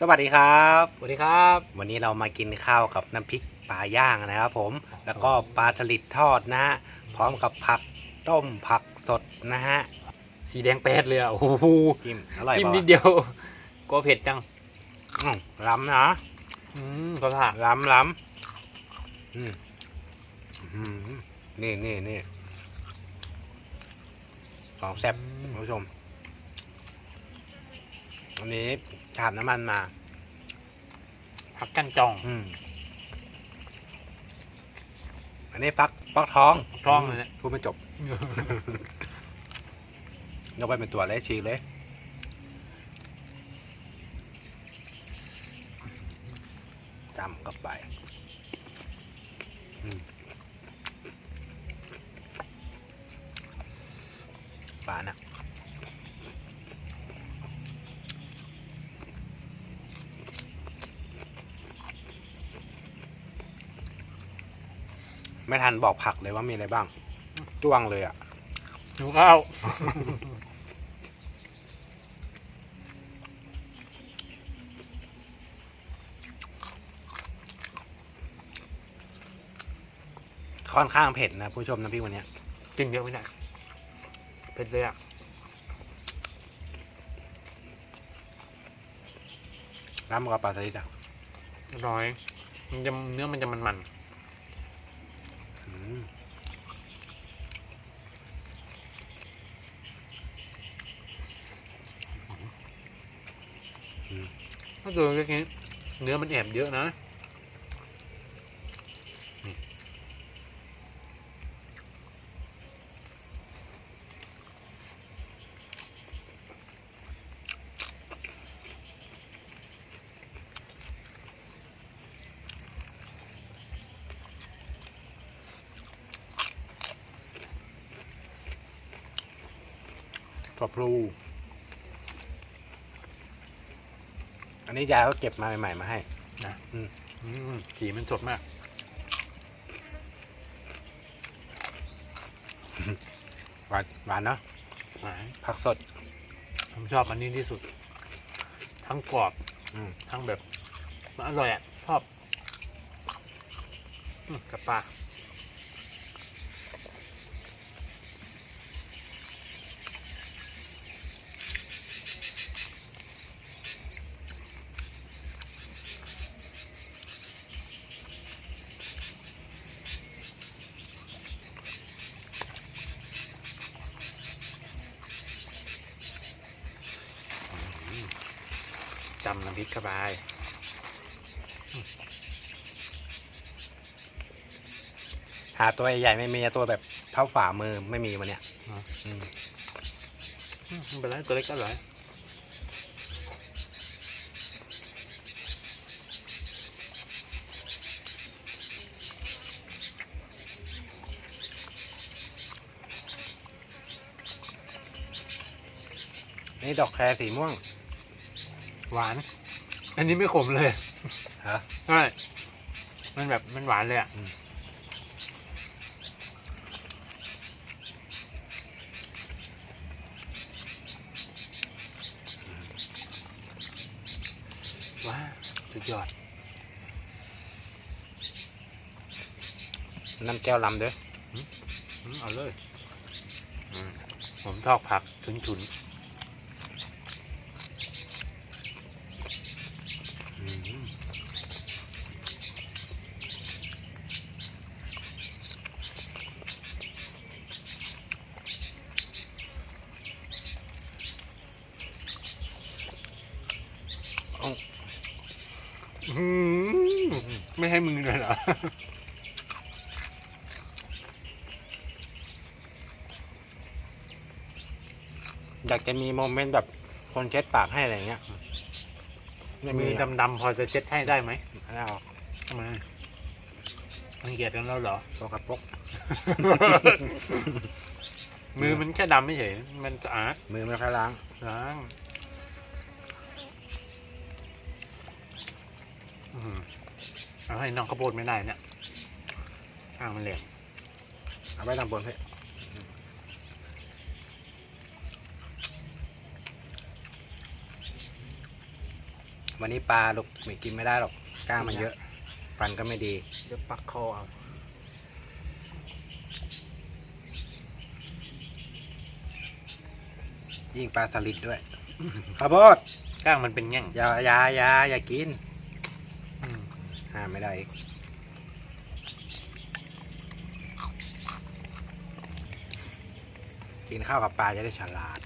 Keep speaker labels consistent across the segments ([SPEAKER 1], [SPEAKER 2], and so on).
[SPEAKER 1] สวัสดีครับ
[SPEAKER 2] สวัสดีครับ
[SPEAKER 1] วันนี้เรามากินข้าวกับน้ำพริกปลาย่างนะครับผม แล้วก็ปลาสลิดทอดนะฮะ พร้อมกับผักต้มผักสดนะฮะ
[SPEAKER 2] สีแดงแป๊ดเลยอะโอ้โห
[SPEAKER 1] จิ้มอร่อย
[SPEAKER 2] จิ้ม
[SPEAKER 1] ปะ
[SPEAKER 2] นิดเดียวก็เผ็ดจัง
[SPEAKER 1] อืมล้ำนะ
[SPEAKER 2] อืมเขาถ่า
[SPEAKER 1] ล้ำล้ำอืมอืมนี่นี่นี่ของแซ่บคุณผู้ชม อันนี้ฉาบน้ำมันมา
[SPEAKER 2] ผักกันจอง
[SPEAKER 1] อืมอันนี้ฟักฟักทอง
[SPEAKER 2] ฟักทองเลยเนี่ย
[SPEAKER 1] พูดไม่จบ ยกไปเป็นตัวเลยฉีกเลย จำเข้าไปอืมปลานะ ไม่ทันบอกผักเลยว่ามีอะไรบ้างจ้วงเลยอะ
[SPEAKER 2] หิวข้าว
[SPEAKER 1] ค่อนข้างเผ็ดนะผู้ชมนะพี่วันเนี้ย
[SPEAKER 2] กินเยอะไม่ได้เผ็ดเลยอะ
[SPEAKER 1] ร้านมันกับปลาสลิดอะ
[SPEAKER 2] อร่อย มันจะเนื้อมันจะมัน
[SPEAKER 1] อืม
[SPEAKER 2] ๆ ถ้าเจอแค่นี้เนื้อมันแอบเยอะนะ
[SPEAKER 1] ถั่วพลู อันนี้ยายเขาเก็บมาใหม่ๆมาให้
[SPEAKER 2] อืมสีมันสดมาก
[SPEAKER 1] หวานหวานเนาะ
[SPEAKER 2] หวาน
[SPEAKER 1] ผักสด
[SPEAKER 2] ผมชอบอันนี้ที่สุด ทั้งกรอบ
[SPEAKER 1] อืม
[SPEAKER 2] ทั้งแบบมันอร่อยอะ ชอบ อืมกับปลาำน้ำพริกเข้าไป
[SPEAKER 1] หาตัวใหญ่ๆไม่มีตัวแบบเท่าฝ่ามือไม่มีวันเนี้ย
[SPEAKER 2] ไม่เป็นไรตัวเล็กก็อร่อย
[SPEAKER 1] นี่ดอกแครสีม่วง
[SPEAKER 2] หวาน อันนี้ไม่ขมเลย
[SPEAKER 1] ฮะ
[SPEAKER 2] ใช่มันแบบมันหวานเลยอะ
[SPEAKER 1] อืม
[SPEAKER 2] ว้าวสุดยอด
[SPEAKER 1] น้ำแก้วลำเด้อ
[SPEAKER 2] อืมเอาเลย อืมผมชอบผักฉุน
[SPEAKER 1] อืมเอา
[SPEAKER 2] ๆอื้อหือ ไม่ให้มือเลยเหรอ
[SPEAKER 1] อยากจะมีโมเมนต์แบบคนเช็ดปากให้อะไรอย่างเงี้ยไม่มี
[SPEAKER 2] มือดำๆพอจะเช็ดให้ได้ไหม
[SPEAKER 1] ไม่เอา
[SPEAKER 2] ทำไมรังเกียจกันแล้วเหรอ
[SPEAKER 1] โซกระปรก
[SPEAKER 2] มือมันแค่ดำไม่เฉยมันสะอาด
[SPEAKER 1] มือไม่ค่อยล้าง
[SPEAKER 2] ล้าง อื้อหือ เอาให้น้องข้าวโพดไม่ได้เนี่ยอ้างมันเหลว
[SPEAKER 1] เอาไว้ทางบนเพื่อวันนี้ปลาลูกไม่กินไม่ได้หรอกกล้างมันเยอะ ฟันก็ไม่ดี
[SPEAKER 2] เดี๋ยวปักคอเอา
[SPEAKER 1] ยิ่งปลาสลิดด้วยข้าวโพด
[SPEAKER 2] กล้างมันเป็นแง่ง
[SPEAKER 1] อย่าอย่าอย่าอย่ากิน
[SPEAKER 2] อืม
[SPEAKER 1] ห้ามไม่ได้อีกกินข้าวกับปลาจะได้ฉลาด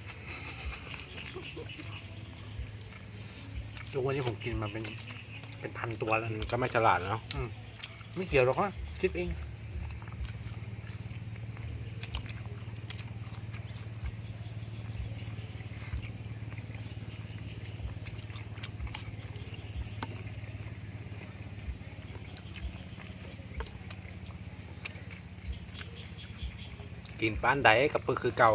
[SPEAKER 2] ทุกวันนี้ผมกินมาเป็นเป็นพันตัวแล้ว
[SPEAKER 1] มันก็ไม่ฉลาดเนาะ
[SPEAKER 2] ไม่เกี่ยวหรอกนะคิดเอง
[SPEAKER 1] กินปานใดกับปึกคือเก่า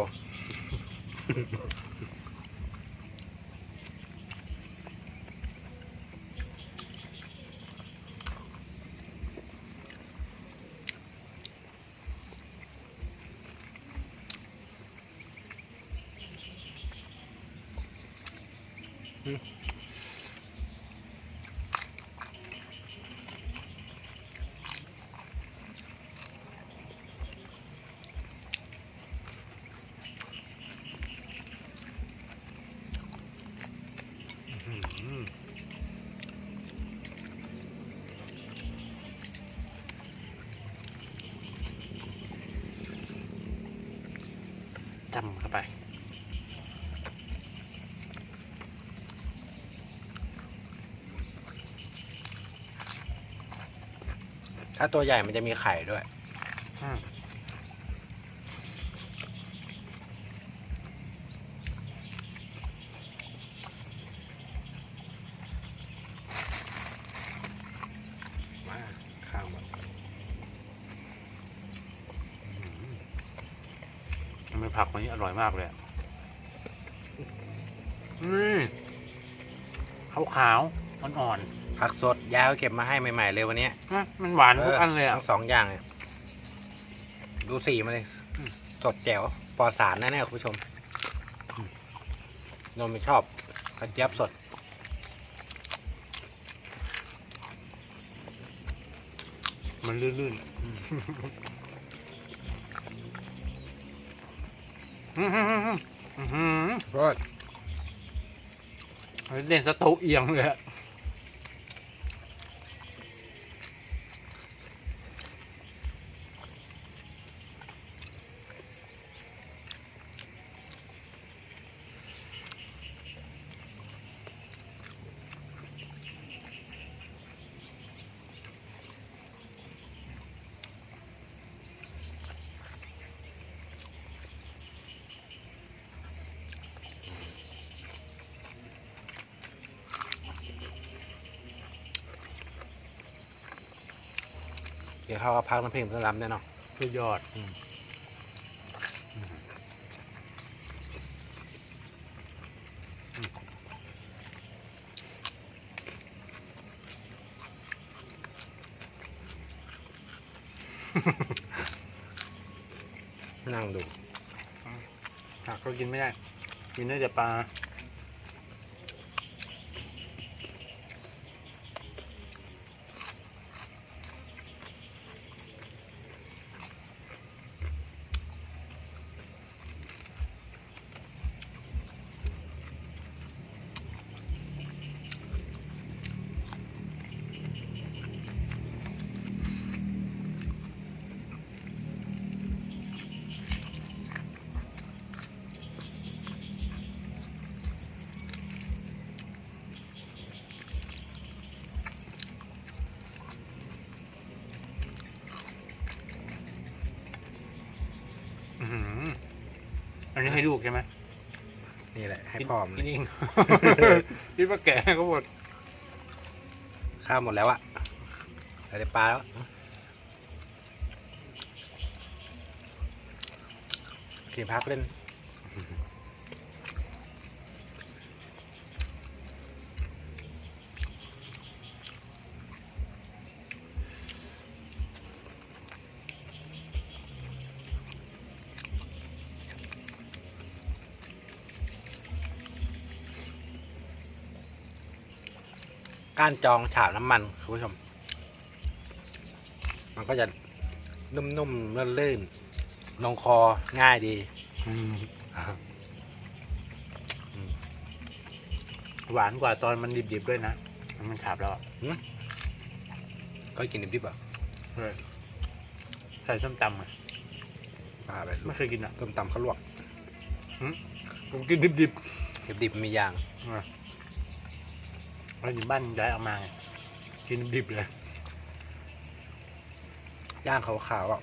[SPEAKER 2] อืม จำเข้าไป
[SPEAKER 1] ถ้าตัวใหญ่มันจะมีไข่ด้วย
[SPEAKER 2] อืม
[SPEAKER 1] มาข้าวหมด
[SPEAKER 2] ทำไม ผักวันนี้อร่อยมากเลยอะอืมขาวขาวๆอ่อน
[SPEAKER 1] ผักสดยาวเก็บมาให้ใหม่ ๆ เลยวันเนี้ย
[SPEAKER 2] ๆอะมันหวานทุกอันเลยอะ
[SPEAKER 1] ทั้งสองอย่างเลยดูสีมาเลย
[SPEAKER 2] อืม
[SPEAKER 1] สดแจ๋วปลอดสารแน่ๆคุณผู้ชมอืมนมไม่ชอบกระเจี๊ยบสด
[SPEAKER 2] มันลื่น
[SPEAKER 1] อืม
[SPEAKER 2] ๆ อื้อหือหืออื้อหือ
[SPEAKER 1] รส
[SPEAKER 2] เล่นสตูเอียงเลย
[SPEAKER 1] ดี๋ยวเขาก็พักน้ำเพลงเพื่อรำแน่นอน
[SPEAKER 2] สุดยอด
[SPEAKER 1] อืมนั่งดู
[SPEAKER 2] ผักก็กินไม่ได้ กินได้แต่ปลา นนี้ให้ลูกใช่ไหม
[SPEAKER 1] นี่แหละ ให้พร้อมเล
[SPEAKER 2] กิน
[SPEAKER 1] ย
[SPEAKER 2] เอง คิดว่าแก่ก็หมด
[SPEAKER 1] ข้าวหมดแล้วอะเหลือแต่ปลาแล้วกินพักเล่น ก้านจองฉาบน้ำมันคุณผู้ชม มันก็จะนุ่มๆลื่นๆลงคอง่ายดี
[SPEAKER 2] อืม
[SPEAKER 1] อ่าอืม
[SPEAKER 2] หวานกว่าตอนมันดิบๆด้วยนะ มันฉาบแล้วอะ
[SPEAKER 1] ก็กินดิบๆอะ
[SPEAKER 2] เออใส่ส้มตำอะ
[SPEAKER 1] ปลาไป
[SPEAKER 2] ไม่เคยกินอะ
[SPEAKER 1] ต้มตำข้าวลวก
[SPEAKER 2] ผมกินดิบ
[SPEAKER 1] ดิบๆมีอย่าง
[SPEAKER 2] เราอยู่บ้านย้ายเอามาไงกินดิบเลย
[SPEAKER 1] ย่างขาวๆอะ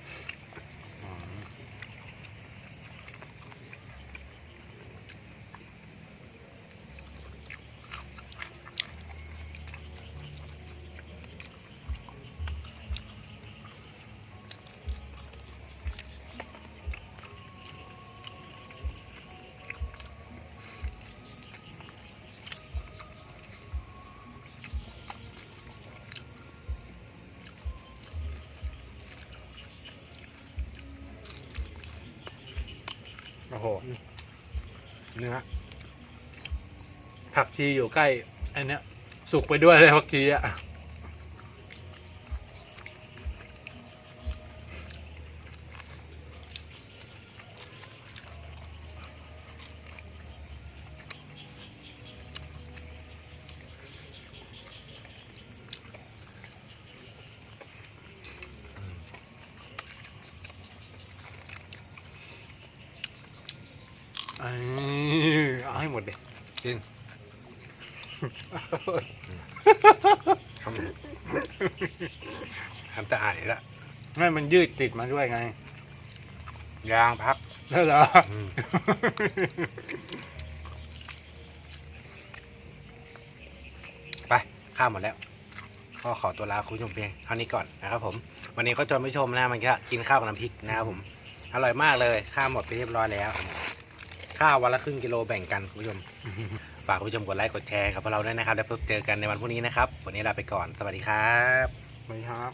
[SPEAKER 2] โห
[SPEAKER 1] เนื้อ
[SPEAKER 2] ผักชีอยู่ใกล้อันเนี้ย สุกไปด้วยเลยผักชีอะ เอ้ยเอาให้หมดเด็
[SPEAKER 1] กินทำทำแต่อายละ
[SPEAKER 2] ไม่มันยืดติดมาด้วยไง
[SPEAKER 1] ยางพัก
[SPEAKER 2] แล้วเหรอ
[SPEAKER 1] อืมไป ข้าวหมดแล้ว ก็ขอตัวลาคุณผู้ชมเพียงเท่านี้ก่อนนะครับผม วันนี้ก็ชวนผู้ชมนะมันก็กินข้าวกับน้ำพริกนะครับผม อร่อยมากเลย ข้าวหมดไปเรียบร้อยแล้ว ข้าววันละครึ่งกิโลแบ่งกันคุณผู้ชม ฝากคุณผู้ชมกดไลค์กดแชร์กับพวกเราด้วยนะครับ แล้วพบเจอกันในวันพรุ่งนี้นะครับ วันนี้ลาไปก่อน สวัสดีครับ
[SPEAKER 2] สวัสดีครับ